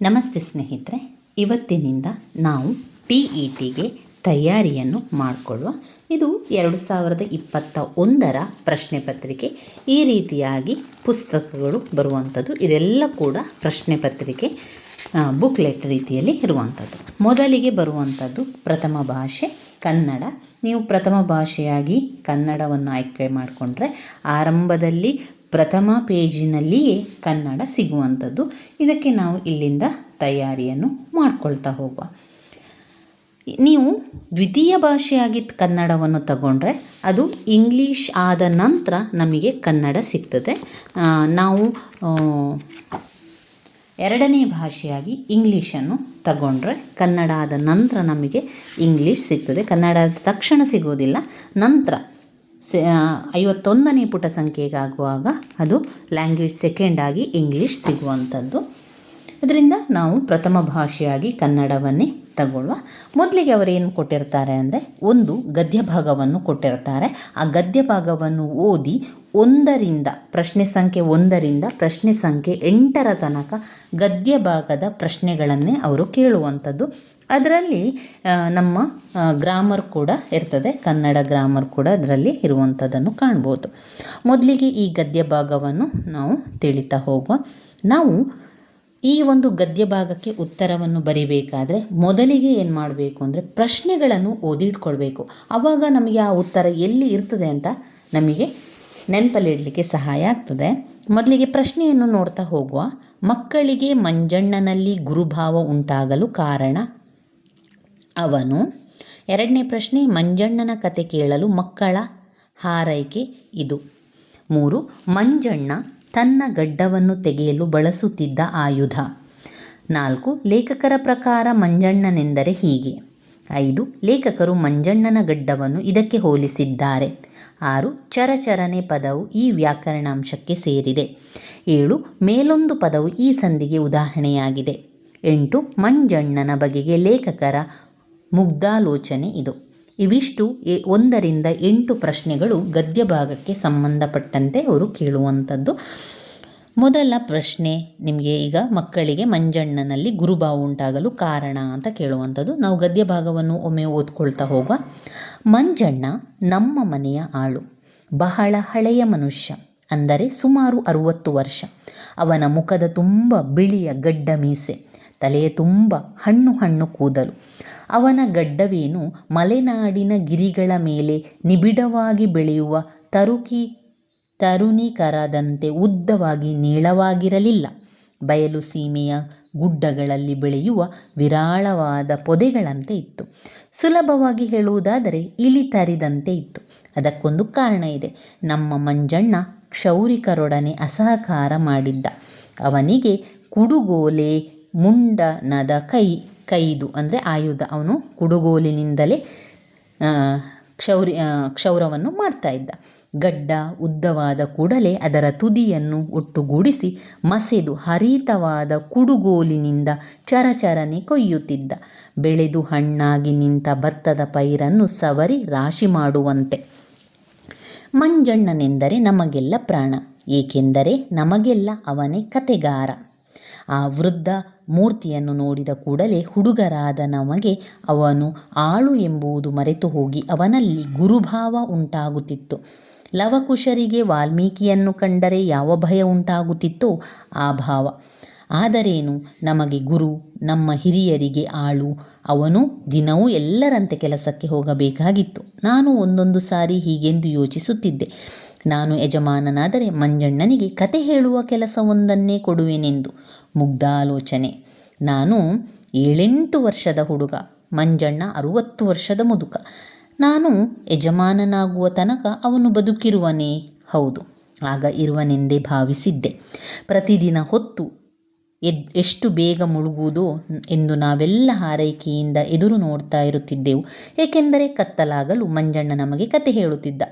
ನಮಸ್ತೆ ಸ್ನೇಹಿತರೆ, ಇವತ್ತಿನಿಂದ ನಾವು ಟಿ ಇ ಟಿಗೆ ತಯಾರಿಯನ್ನು ಮಾಡಿಕೊಳ್ಳುವ, ಇದು ಎರಡು ಸಾವಿರದ ಇಪ್ಪತ್ತ ಒಂದರ ಪ್ರಶ್ನೆ ಪತ್ರಿಕೆ. ಈ ರೀತಿಯಾಗಿ ಪುಸ್ತಕಗಳು ಬರುವಂಥದ್ದು, ಇದೆಲ್ಲ ಕೂಡ ಪ್ರಶ್ನೆ ಪತ್ರಿಕೆ ಬುಕ್ಲೆಟ್ ರೀತಿಯಲ್ಲಿ ಇರುವಂಥದ್ದು. ಮೊದಲಿಗೆ ಬರುವಂಥದ್ದು ಪ್ರಥಮ ಭಾಷೆ, ಕನ್ನಡ. ನೀವು ಪ್ರಥಮ ಭಾಷೆಯಾಗಿ ಕನ್ನಡವನ್ನು ಆಯ್ಕೆ ಮಾಡಿಕೊಂಡ್ರೆ, ಆರಂಭದಲ್ಲಿ ಪ್ರಥಮ ಪೇಜಿನಲ್ಲಿಯೇ ಕನ್ನಡ ಸಿಗುವಂಥದ್ದು. ಇದಕ್ಕೆ ನಾವು ಇಲ್ಲಿಂದ ತಯಾರಿಯನ್ನು ಮಾಡ್ಕೊಳ್ತಾ ಹೋಗುವ. ನೀವು ದ್ವಿತೀಯ ಭಾಷೆಯಾಗಿ ಕನ್ನಡವನ್ನು ತಗೊಂಡ್ರೆ ಅದು ಇಂಗ್ಲೀಷ್ ಆದ ನಂತರ ನಮಗೆ ಕನ್ನಡ ಸಿಗ್ತದೆ. ನಾವು ಎರಡನೇ ಭಾಷೆಯಾಗಿ ಇಂಗ್ಲೀಷನ್ನು ತಗೊಂಡ್ರೆ ಕನ್ನಡ ಆದ ನಂತರ ನಮಗೆ ಇಂಗ್ಲೀಷ್ ಸಿಗ್ತದೆ. ಕನ್ನಡ ತಕ್ಷಣ ಸಿಗೋದಿಲ್ಲ. ನಂತರ ಐವತ್ತೊಂದನೇ ಪುಟ ಸಂಖ್ಯೆಗಾಗುವಾಗ ಅದು ಲ್ಯಾಂಗ್ವೇಜ್ ಸೆಕೆಂಡ್ ಆಗಿ ಇಂಗ್ಲೀಷ್ ಸಿಗುವಂಥದ್ದು. ಅದರಿಂದ ನಾವು ಪ್ರಥಮ ಭಾಷೆಯಾಗಿ ಕನ್ನಡವನ್ನೇ ತಗೊಳ್ಳುವ ಮೊದಲಿಗೆ ಅವರೇನು ಕೊಟ್ಟಿರ್ತಾರೆ ಅಂದರೆ ಒಂದು ಗದ್ಯ ಭಾಗವನ್ನು ಕೊಟ್ಟಿರ್ತಾರೆ. ಆ ಗದ್ಯ ಭಾಗವನ್ನು ಓದಿ ಒಂದರಿಂದ, ಪ್ರಶ್ನೆ ಸಂಖ್ಯೆ ಒಂದರಿಂದ ಪ್ರಶ್ನೆ ಸಂಖ್ಯೆ ಎಂಟರ ತನಕ ಗದ್ಯ ಭಾಗದ ಪ್ರಶ್ನೆಗಳನ್ನೇ ಅವರು ಕೇಳುವಂಥದ್ದು. ಅದರಲ್ಲಿ ನಮ್ಮ ಗ್ರಾಮರ್ ಕೂಡ ಇರ್ತದೆ. ಕನ್ನಡ ಗ್ರಾಮರ್ ಕೂಡ ಅದರಲ್ಲಿ ಇರುವಂಥದ್ದನ್ನು ಕಾಣ್ಬೋದು. ಮೊದಲಿಗೆ ಈ ಗದ್ಯ ಭಾಗವನ್ನು ನಾವು ತಿಳಿತಾ ಹೋಗುವ. ನಾವು ಈ ಒಂದು ಗದ್ಯ ಭಾಗಕ್ಕೆ ಉತ್ತರವನ್ನು ಬರಿಬೇಕಾದ್ರೆ, ಮೊದಲಿಗೆ ಏನು ಮಾಡಬೇಕು ಅಂದರೆ, ಪ್ರಶ್ನೆಗಳನ್ನು ಓದಿಟ್ಕೊಳ್ಬೇಕು. ಆವಾಗ ನಮಗೆ ಆ ಉತ್ತರ ಎಲ್ಲಿ ಇರ್ತದೆ ಅಂತ ನಮಗೆ ನೆನಪಲ್ಲಿಡಲಿಕ್ಕೆ ಸಹಾಯ ಆಗ್ತದೆ. ಮೊದಲಿಗೆ ಪ್ರಶ್ನೆಯನ್ನು ನೋಡ್ತಾ ಹೋಗುವ. ಮಕ್ಕಳಿಗೆ ಮಂಜಣ್ಣನಲ್ಲಿ ಗುರುಭಾವ ಉಂಟಾಗಲು ಕಾರಣ ಅವನು, ಎರಡನೇ ಪ್ರಶ್ನೆ, ಮಂಜಣ್ಣನ ಕತೆ ಕೇಳಲು ಮಕ್ಕಳ ಹಾರೈಕೆ ಇದು. ಮೂರು, ಮಂಜಣ್ಣ ತನ್ನ ಗಡ್ಡವನ್ನು ತೆಗೆಯಲು ಬಳಸುತ್ತಿದ್ದ ಆಯುಧ. ನಾಲ್ಕು, ಲೇಖಕರ ಪ್ರಕಾರ ಮಂಜಣ್ಣನೆಂದರೆ ಹೀಗೆ. ಐದು, ಲೇಖಕರು ಮಂಜಣ್ಣನ ಗಡ್ಡವನ್ನು ಇದಕ್ಕೆ ಹೋಲಿಸಿದ್ದಾರೆ. ಆರು, ಚರಚರನೆ ಪದವು ಈ ವ್ಯಾಕರಣಾಂಶಕ್ಕೆ ಸೇರಿದೆ. ಏಳು, ಮೇಲೊಂದು ಪದವು ಈ ಸಂಧಿಗೆ ಉದಾಹರಣೆಯಾಗಿದೆ. ಎಂಟು, ಮಂಜಣ್ಣನ ಬಗೆಗೆ ಲೇಖಕರ ಮುಗ್ಧಾಲೋಚನೆ ಇದು. ಇವಿಷ್ಟು ಎ- ಒಂದರಿಂದ ಎಂಟು ಪ್ರಶ್ನೆಗಳು ಗದ್ಯ ಭಾಗಕ್ಕೆ ಸಂಬಂಧಪಟ್ಟಂತೆ ಅವರು ಕೇಳುವಂಥದ್ದು. ಮೊದಲ ಪ್ರಶ್ನೆ ನಿಮಗೆ ಈಗ ಮಕ್ಕಳಿಗೆ ಮಂಜಣ್ಣನಲ್ಲಿ ಗುರುಭಾವ ಉಂಟಾಗಲು ಕಾರಣ ಅಂತ ಕೇಳುವಂಥದ್ದು. ನಾವು ಗದ್ಯ ಭಾಗವನ್ನು ಒಮ್ಮೆ ಓದ್ಕೊಳ್ತಾ ಹೋಗುವ. ಮಂಜಣ್ಣ ನಮ್ಮ ಮನೆಯ ಆಳು. ಬಹಳ ಹಳೆಯ ಮನುಷ್ಯ, ಅಂದರೆ ಸುಮಾರು ಅರುವತ್ತು ವರ್ಷ. ಅವನ ಮುಖದ ತುಂಬ ಬಿಳಿಯ ಗಡ್ಡ ಮೀಸೆ, ತಲೆಯ ತುಂಬ ಹಣ್ಣು ಹಣ್ಣು ಕೂದಲು. ಅವನ ಗಡ್ಡವೇನು ಮಲೆನಾಡಿನ ಗಿರಿಗಳ ಮೇಲೆ ನಿಬಿಡವಾಗಿ ಬೆಳೆಯುವ ತರುಕಿ ತರುಣಿಕರದಂತೆ ಉದ್ದವಾಗಿ ನೀಳವಾಗಿರಲಿಲ್ಲ. ಬಯಲು ಸೀಮೆಯ ಗುಡ್ಡಗಳಲ್ಲಿ ಬೆಳೆಯುವ ವಿರಾಳವಾದ ಪೊದೆಗಳಂತೆ ಇತ್ತು. ಸುಲಭವಾಗಿ ಹೇಳುವುದಾದರೆ ಇಲಿ ತರಿದಂತೆ ಇತ್ತು. ಅದಕ್ಕೊಂದು ಕಾರಣ ಇದೆ. ನಮ್ಮ ಮಂಜಣ್ಣ ಕ್ಷೌರಿಕರೊಡನೆ ಅಸಹಕಾರ ಮಾಡಿದ್ದ. ಅವನಿಗೆ ಕುಡುಗೋಲೆ, ಮುಂಡನದ ಕೈ ಕೈದು ಅಂದರೆ ಆಯುಧ. ಅವನು ಕುಡುಗೋಲಿನಿಂದಲೇ ಕ್ಷೌರಿ ಕ್ಷೌರವನ್ನು ಮಾಡ್ತಾ ಇದ್ದ. ಗಡ್ಡ ಉದ್ದವಾದ ಕೂಡಲೇ ಅದರ ತುದಿಯನ್ನು ಒಟ್ಟುಗೂಡಿಸಿ ಮಸೆದು ಹರಿತವಾದ ಕುಡುಗೋಲಿನಿಂದ ಚರಚರನೆ ಕೊಯ್ಯುತ್ತಿದ್ದ. ಬೆಳೆದು ಹಣ್ಣಾಗಿ ನಿಂತ ಭತ್ತದ ಪೈರನ್ನು ಸವರಿ ರಾಶಿ ಮಾಡುವಂತೆ. ಮಂಜಣ್ಣನೆಂದರೆ ನಮಗೆಲ್ಲ ಪ್ರಾಣ, ಏಕೆಂದರೆ ನಮಗೆಲ್ಲ ಅವನೇ ಕತೆಗಾರ ಆ ವೃದ್ಧ ಮೂರ್ತಿಯನ್ನು ನೋಡಿದ ಕೂಡಲೇ ಹುಡುಗರಾದ ನಮಗೆ ಅವನು ಆಳು ಎಂಬುದು ಮರೆತು ಹೋಗಿ ಅವನಲ್ಲಿ ಗುರುಭಾವ ಉಂಟಾಗುತ್ತಿತ್ತು. ಲವಕುಶರಿಗೆ ವಾಲ್ಮೀಕಿಯನ್ನು ಕಂಡರೆ ಯಾವ ಭಯ ಉಂಟಾಗುತ್ತಿತ್ತೋ ಆ ಭಾವ. ಆದರೇನು? ನಮಗೆ ಗುರು, ನಮ್ಮ ಹಿರಿಯರಿಗೆ ಆಳು. ಅವನು ದಿನವೂ ಎಲ್ಲರಂತೆ ಕೆಲಸಕ್ಕೆ ಹೋಗಬೇಕಾಗಿತ್ತು. ನಾನು ಒಂದೊಂದು ಸಾರಿ ಹೀಗೆಂದು ಯೋಚಿಸುತ್ತಿದ್ದೆ. ನಾನು ಯಜಮಾನನಾದರೆ ಮಂಜಣ್ಣನಿಗೆ ಕತೆ ಹೇಳುವ ಕೆಲಸವೊಂದನ್ನೇ ಕೊಡುವೆನೆಂದು ಮುಗ್ಧಾಲೋಚನೆ. ನಾನು ಏಳೆಂಟು ವರ್ಷದ ಹುಡುಗ, ಮಂಜಣ್ಣ ಅರುವತ್ತು ವರ್ಷದ ಮುದುಕ. ನಾನು ಯಜಮಾನನಾಗುವ ತನಕ ಅವನು ಬದುಕಿರುವನೇ? ಹೌದು, ಆಗ ಇರುವನೆಂದೇ ಭಾವಿಸಿದ್ದೆ. ಪ್ರತಿದಿನ ಹೊತ್ತು ಎದ್ ಎಷ್ಟು ಬೇಗ ಮುಳುಗುವುದೋ ಎಂದು ನಾವೆಲ್ಲ ಹಾರೈಕೆಯಿಂದ ಎದುರು ನೋಡ್ತಾ ಇರುತ್ತಿದ್ದೆವು. ಏಕೆಂದರೆ ಕತ್ತಲಾಗಲು ಮಂಜಣ್ಣ ನಮಗೆ ಕತೆ ಹೇಳುತ್ತಿದ್ದ.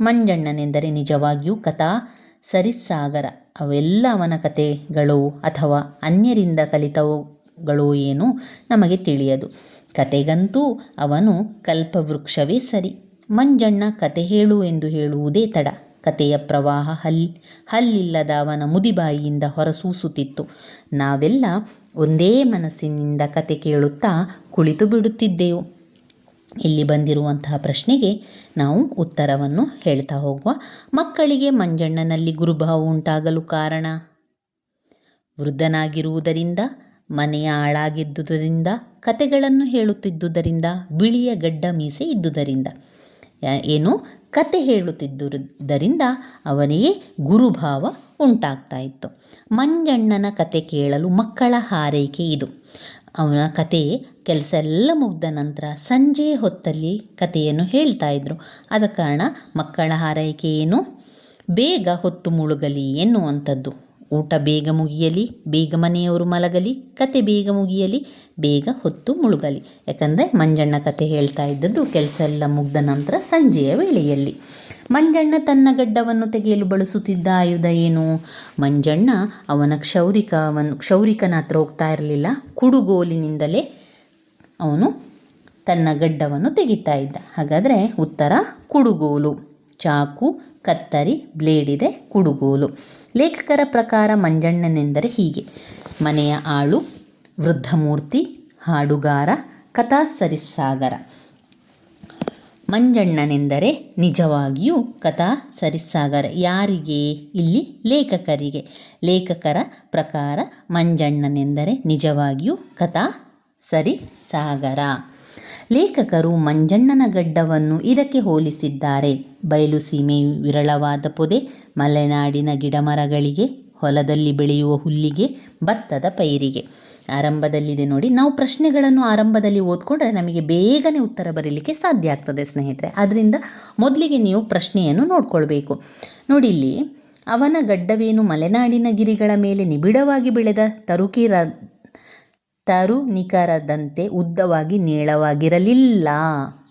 ಮಂಜಣ್ಣನೆಂದರೆ ನಿಜವಾಗಿಯೂ ಕಥಾ, ಸರಿಸಾಗರ. ಅವೆಲ್ಲ ಅವನ ಕಥೆಗಳು ಅಥವಾ ಅನ್ಯರಿಂದ ಕಲಿತವುಗಳು ಏನು ನಮಗೆ ತಿಳಿಯದು. ಕತೆಗಂತೂ ಅವನು ಕಲ್ಪವೃಕ್ಷವೇ ಸರಿ. ಮಂಜಣ್ಣ ಕತೆ ಹೇಳು ಎಂದು ಹೇಳುವುದೇ ತಡ. ಕತೆಯ ಪ್ರವಾಹ ಹಲ್, ಹಲ್ಲಿಲ್ಲದ ಅವನ ಮುದಿಬಾಯಿಯಿಂದ ಹೊರಸೂಸುತ್ತಿತ್ತು. ನಾವೆಲ್ಲ ಒಂದೇ ಮನಸ್ಸಿನಿಂದ ಕತೆ ಕೇಳುತ್ತಾ ಕುಳಿತು ಬಿಡುತ್ತಿದ್ದೆವು ಇಲ್ಲಿ ಬಂದಿರುವಂತಹ ಪ್ರಶ್ನೆಗೆ ನಾವು ಉತ್ತರವನ್ನು ಹೇಳ್ತಾ ಹೋಗುವ. ಮಕ್ಕಳಿಗೆ ಮಂಜಣ್ಣನಲ್ಲಿ ಗುರುಭಾವ ಉಂಟಾಗಲು ಕಾರಣ? ವೃದ್ಧನಾಗಿರುವುದರಿಂದ, ಮನೆಯ ಆಳಾಗಿದ್ದುದರಿಂದ ಕತೆಗಳನ್ನು ಹೇಳುತ್ತಿದ್ದುದರಿಂದ, ಬಿಳಿಯ ಗಡ್ಡ ಮೀಸೆ ಇದ್ದುದರಿಂದ. ಏನು? ಕತೆ ಹೇಳುತ್ತಿದ್ದುದರಿಂದ ಅವನಿಗೆ ಗುರುಭಾವ ಉಂಟಾಗ್ತಾ ಇತ್ತು. ಮಂಜಣ್ಣನ ಕತೆ ಕೇಳಲು ಮಕ್ಕಳ ಹಾರೈಕೆ ಇದು. ಅವನ ಕತೆ ಕೆಲಸ ಎಲ್ಲ ಮುಗ್ದ ನಂತರ ಸಂಜೆ ಹೊತ್ತಲ್ಲಿ ಕಥೆಯನ್ನು ಹೇಳ್ತಾ ಇದ್ರು. ಆದ ಕಾರಣ ಮಕ್ಕಳ ಹಾರೈಕೆ ಏನು? ಬೇಗ ಹೊತ್ತು ಮುಳುಗಲಿ ಎನ್ನುವಂಥದ್ದು. ಊಟ ಬೇಗ ಮುಗಿಯಲಿ, ಬೇಗ ಮನೆಯವರು ಮಲಗಲಿ, ಕತೆ ಬೇಗ ಮುಗಿಯಲಿ, ಬೇಗ ಹೊತ್ತು ಮುಳುಗಲಿ. ಯಾಕಂದರೆ ಮಂಜಣ್ಣ ಕತೆ ಹೇಳ್ತಾ ಇದ್ದದ್ದು ಕೆಲಸ ಎಲ್ಲ ಮುಗ್ದ ನಂತರ ಸಂಜೆಯ ವೇಳೆಯಲ್ಲಿ. ಮಂಜಣ್ಣ ತನ್ನ ಗಡ್ಡವನ್ನು ತೆಗೆಯಲು ಬಳಸುತ್ತಿದ್ದ ಆಯುಧ ಏನು? ಮಂಜಣ್ಣ ಅವನ ಕ್ಷೌರಿಕವನ್ನು ಕ್ಷೌರಿಕನ ಹತ್ರ ಹೋಗ್ತಾ ಇರಲಿಲ್ಲ. ಕುಡುಗೋಲಿನಿಂದಲೇ ಅವನು ತನ್ನ ಗಡ್ಡವನ್ನು ತೆಗಿತಾ ಇದ್ದ. ಹಾಗಾದರೆ ಉತ್ತರ ಕುಡುಗೋಲು. ಚಾಕು ಕತ್ತರಿ, ಬ್ಲೇಡ್ ಇದೆ, ಕುಡುಗೋಲು. ಲೇಖಕರ ಪ್ರಕಾರ ಮಂಜಣ್ಣನೆಂದರೆ ಹೀಗೆ. ಮನೆಯ ಆಳು, ವೃದ್ಧಮೂರ್ತಿ, ಹಾಡುಗಾರ, ಕಥಾ ಸರಿಸಾಗರ. ಮಂಜಣ್ಣನೆಂದರೆ ನಿಜವಾಗಿಯೂ ಕಥಾ ಸರಿಸಾಗರ. ಯಾರಿಗೆ? ಇಲ್ಲಿ ಲೇಖಕರಿಗೆ. ಲೇಖಕರ ಪ್ರಕಾರ ಮಂಜಣ್ಣನೆಂದರೆ ನಿಜವಾಗಿಯೂ ಕಥಾ ಸರಿಸಾಗರ. ಲೇಖಕರು ಮಂಜಣ್ಣನ ಗಡ್ಡವನ್ನು ಇದಕ್ಕೆ ಹೋಲಿಸಿದ್ದಾರೆ. ಬಯಲು ಸೀಮೆಯು ವಿರಳವಾದ ಪೊದೆ, ಮಲೆನಾಡಿನ ಗಿಡಮರಗಳಿಗೆ, ಹೊಲದಲ್ಲಿ ಬೆಳೆಯುವ ಹುಲ್ಲಿಗೆ, ಭತ್ತದ ಪೈರಿಗೆ. ಆರಂಭದಲ್ಲಿದೆ ನೋಡಿ, ನಾವು ಪ್ರಶ್ನೆಗಳನ್ನು ಆರಂಭದಲ್ಲಿ ಓದ್ಕೊಂಡ್ರೆ ನಮಗೆ ಬೇಗನೆ ಉತ್ತರ ಬರೀಲಿಕ್ಕೆ ಸಾಧ್ಯ ಆಗ್ತದೆ ಸ್ನೇಹಿತರೆ. ಅದರಿಂದ ಮೊದಲಿಗೆ ನೀವು ಪ್ರಶ್ನೆಯನ್ನು ನೋಡ್ಕೊಳ್ಬೇಕು. ನೋಡಿ ಇಲ್ಲಿ, ಅವನ ಗಡ್ಡವೇನು ಮಲೆನಾಡಿನ ಗಿರಿಗಳ ಮೇಲೆ ನಿಬಿಡವಾಗಿ ಬೆಳೆದ ತರುಕಿರ ತರುನಿಕರದಂತೆ ಉದ್ದವಾಗಿ ನೀಳವಾಗಿರಲಿಲ್ಲ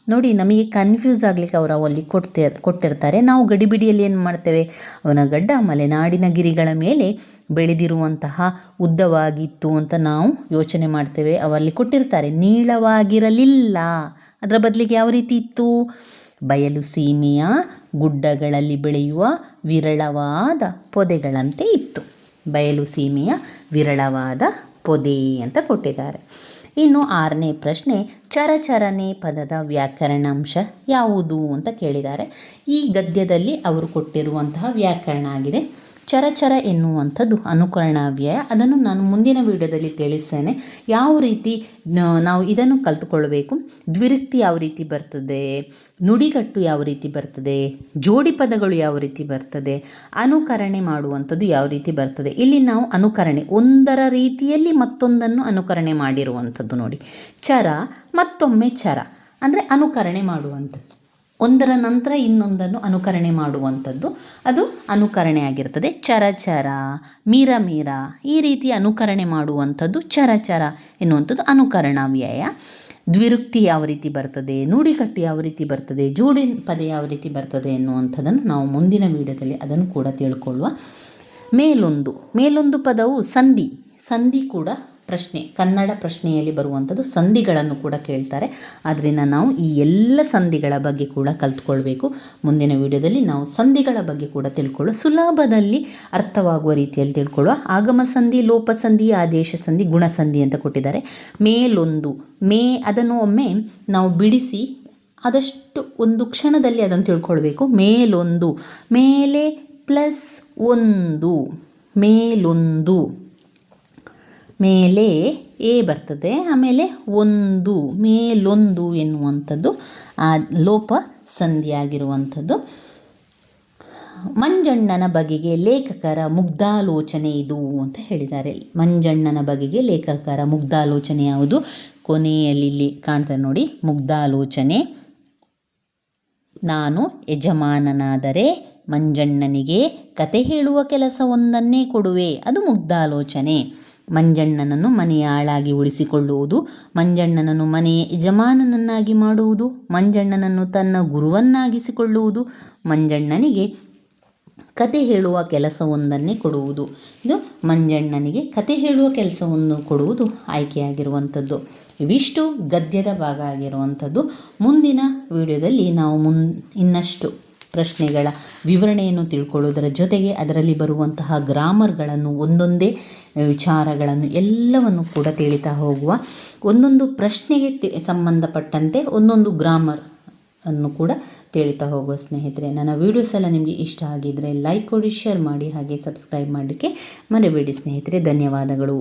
ನೋಡಿ, ನಮಗೆ ಕನ್ಫ್ಯೂಸ್ ಆಗಲಿಕ್ಕೆ ಅವರು ಅಲ್ಲಿ ಕೊಡ್ತಿರ್ ಕೊಟ್ಟಿರ್ತಾರೆ. ನಾವು ಗಡಿಬಿಡಿಯಲ್ಲಿ ಏನು ಮಾಡ್ತೇವೆ? ಅವನ ಗಡ್ಡ ಮಲೆನಾಡಿನ ಗಿರಿಗಳ ಮೇಲೆ ಬೆಳೆದಿರುವಂತಹ ಉದ್ದವಾಗಿತ್ತು ಅಂತ ನಾವು ಯೋಚನೆ ಮಾಡ್ತೇವೆ. ಅವರಲ್ಲಿ ಕೊಟ್ಟಿರ್ತಾರೆ, ನೀಳವಾಗಿರಲಿಲ್ಲ. ಅದರ ಬದಲಿಗೆ ಯಾವ ರೀತಿ ಇತ್ತು? ಬಯಲು ಸೀಮೆಯ ಗುಡ್ಡಗಳಲ್ಲಿ ಬೆಳೆಯುವ ವಿರಳವಾದ ಪೊದೆಗಳಂತೆ ಇತ್ತು. ಬಯಲು ಸೀಮೆಯ ವಿರಳವಾದ ಪೊದೆ ಅಂತ ಕೊಟ್ಟಿದ್ದಾರೆ. ಇನ್ನು ಆರನೇ ಪ್ರಶ್ನೆ, ಚರಚರನೆ ಪದದ ವ್ಯಾಕರಣಾಂಶ ಯಾವುದು ಅಂತ ಕೇಳಿದ್ದಾರೆ. ಈ ಗದ್ಯದಲ್ಲಿ ಅವರು ಕೊಟ್ಟಿರುವಂತಹ ವ್ಯಾಕರಣ ಆಗಿದೆ. ಚರಚರ ಎನ್ನುವಂಥದ್ದು ಅನುಕರಣಾವ್ಯಯ. ಅದನ್ನು ನಾನು ಮುಂದಿನ ವಿಡಿಯೋದಲ್ಲಿ ತಿಳಿಸ್ತೇನೆ. ಯಾವ ರೀತಿ ನಾವು ಇದನ್ನು ಕಲ್ತುಕೊಳ್ಬೇಕು? ದ್ವಿರುಕ್ತಿ ಯಾವ ರೀತಿ ಬರ್ತದೆ? ನುಡಿಗಟ್ಟು ಯಾವ ರೀತಿ ಬರ್ತದೆ? ಜೋಡಿ ಪದಗಳು ಯಾವ ರೀತಿ ಬರ್ತದೆ? ಅನುಕರಣೆ ಮಾಡುವಂಥದ್ದು ಯಾವ ರೀತಿ ಬರ್ತದೆ? ಇಲ್ಲಿ ನಾವು ಅನುಕರಣೆ, ಒಂದರ ರೀತಿಯಲ್ಲಿ ಮತ್ತೊಂದನ್ನು ಅನುಕರಣೆ ಮಾಡಿರುವಂಥದ್ದು ನೋಡಿ. ಚರ, ಮತ್ತೊಮ್ಮೆ ಚರ. ಅಂದರೆ ಅನುಕರಣೆ ಮಾಡುವಂಥದ್ದು. ಒಂದರ ನಂತರ ಇನ್ನೊಂದನ್ನು ಅನುಕರಣೆ ಮಾಡುವಂಥದ್ದು. ಅದು ಅನುಕರಣೆ ಆಗಿರ್ತದೆ. ಚರಚರ ಮೀರ ಮೀರ ಈ ರೀತಿ ಅನುಕರಣೆ ಮಾಡುವಂಥದ್ದು ಚರಚರ ಎನ್ನುವಂಥದ್ದು ಅನುಕರಣ ವ್ಯಯ. ದ್ವಿರುಕ್ತಿ ಯಾವ ರೀತಿ ಬರ್ತದೆ ನುಡಿಕಟ್ಟು ಯಾವ ರೀತಿ ಬರ್ತದೆ ಜೋಡಿ ಪದ ಯಾವ ರೀತಿ ಬರ್ತದೆ ಎನ್ನುವಂಥದ್ದನ್ನು ನಾವು ಮುಂದಿನ ವಿಡಿಯೋದಲ್ಲಿ ಅದನ್ನು ಕೂಡ ತಿಳ್ಕೊಳ್ಳುವ. ಮೇಲೊಂದು ಮೇಲೊಂದು ಪದವು ಸಂಧಿ ಸಂಧಿ ಕೂಡ ಪ್ರಶ್ನೆ, ಕನ್ನಡ ಪ್ರಶ್ನೆಯಲ್ಲಿ ಬರುವಂಥದ್ದು ಸಂಧಿಗಳನ್ನು ಕೂಡ ಕೇಳ್ತಾರೆ. ಆದ್ದರಿಂದ ನಾವು ಈ ಎಲ್ಲ ಸಂಧಿಗಳ ಬಗ್ಗೆ ಕೂಡ ಕಲ್ತ್ಕೊಳ್ಬೇಕು. ಮುಂದಿನ ವಿಡಿಯೋದಲ್ಲಿ ನಾವು ಸಂಧಿಗಳ ಬಗ್ಗೆ ಕೂಡ ತಿಳ್ಕೊಳ್ಳೋ ಸುಲಭದಲ್ಲಿ ಅರ್ಥವಾಗುವ ರೀತಿಯಲ್ಲಿ ತಿಳ್ಕೊಳ್ಳುವ ಆಗಮ ಸಂಧಿ, ಲೋಪ ಸಂಧಿ, ಆದೇಶ ಸಂಧಿ ಗುಣಸಂಧಿ ಅಂತ ಕೊಟ್ಟಿದ್ದಾರೆ. ಮೇಲೊಂದು, ಮೇ ಅದನ್ನು ಒಮ್ಮೆ ನಾವು ಬಿಡಿಸಿ ಆದಷ್ಟು ಒಂದು ಕ್ಷಣದಲ್ಲಿ ಅದನ್ನು ತಿಳ್ಕೊಳ್ಬೇಕು. ಮೇಲೊಂದು, ಮೇಲೆ ಪ್ಲಸ್ ಒಂದು, ಮೇಲೊಂದು. ಮೇಲೆ ಎ ಬರ್ತದೆ, ಆಮೇಲೆ ಒಂದು, ಮೇಲೊಂದು ಎನ್ನುವಂಥದ್ದು, ಆ ಲೋಪ ಸಂಧಿಯಾಗಿರುವಂಥದ್ದು. ಮಂಜಣ್ಣನ ಬಗೆಗೆ ಲೇಖಕರ ಮುಗ್ಧಾಲೋಚನೆ ಇದು ಅಂತ ಹೇಳಿದ್ದಾರೆ. ಮಂಜಣ್ಣನ ಬಗೆಗೆ ಲೇಖಕರ ಮುಗ್ಧಾಲೋಚನೆ ಯಾವುದು? ಕೊನೆಯಲ್ಲಿ ಇಲ್ಲಿ ಕಾಣ್ತದೆ ನೋಡಿ, ಮುಗ್ಧಾಲೋಚನೆ. ನಾನು ಯಜಮಾನನಾದರೆ ಮಂಜಣ್ಣನಿಗೆ ಕತೆ ಹೇಳುವ ಕೆಲಸವೊಂದನ್ನೇ ಕೊಡುವೆ, ಅದು ಮುಗ್ಧಾಲೋಚನೆ. ಮಂಜಣ್ಣನನ್ನು ಮನೆಯ ಆಳಾಗಿ ಉಳಿಸಿಕೊಳ್ಳುವುದು, ಮಂಜಣ್ಣನನ್ನು ಮನೆಯ ಯಜಮಾನನನ್ನಾಗಿ ಮಾಡುವುದು, ಮಂಜಣ್ಣನನ್ನು ತನ್ನ ಗುರುವನ್ನಾಗಿಸಿಕೊಳ್ಳುವುದು, ಮಂಜಣ್ಣನಿಗೆ ಕತೆ ಹೇಳುವ ಕೆಲಸವೊಂದನ್ನೇ ಕೊಡುವುದು. ಇದು ಮಂಜಣ್ಣನಿಗೆ ಕತೆ ಹೇಳುವ ಕೆಲಸವನ್ನು ಕೊಡುವುದು ಆಯ್ಕೆಯಾಗಿರುವಂಥದ್ದು. ಇವಿಷ್ಟು ಗದ್ಯದ ಭಾಗ ಆಗಿರುವಂಥದ್ದು. ಮುಂದಿನ ವಿಡಿಯೋದಲ್ಲಿ ನಾವು ಮುನ್ ಇನ್ನಷ್ಟು ಪ್ರಶ್ನೆಗಳ ವಿವರಣೆಯನ್ನು ತಿಳ್ಕೊಳ್ಳೋದರ ಜೊತೆಗೆ ಅದರಲ್ಲಿ ಬರುವಂತಹ ಗ್ರಾಮರ್ಗಳನ್ನು ಒಂದೊಂದೇ ವಿಚಾರಗಳನ್ನು ಎಲ್ಲವನ್ನು ಕೂಡ ತಿಳಿತಾ ಹೋಗುವ ಒಂದೊಂದು ಪ್ರಶ್ನೆಗೆ ಸಂಬಂಧಪಟ್ಟಂತೆ ಒಂದೊಂದು ಗ್ರಾಮರ್ ಅನ್ನು ಕೂಡ ತಿಳಿತಾ ಹೋಗುವ ಸ್ನೇಹಿತರೆ. ನನ್ನ ವೀಡಿಯೋಸ್ ಎಲ್ಲ ನಿಮಗೆ ಇಷ್ಟ ಆಗಿದ್ದರೆ ಲೈಕ್ ಕೊಡಿ ಶೇರ್ ಮಾಡಿ ಹಾಗೆ ಸಬ್ಸ್ಕ್ರೈಬ್ ಮಾಡಲಿಕ್ಕೆ ಮರಿಬೇಡಿ ಸ್ನೇಹಿತರೆ. ಧನ್ಯವಾದಗಳು.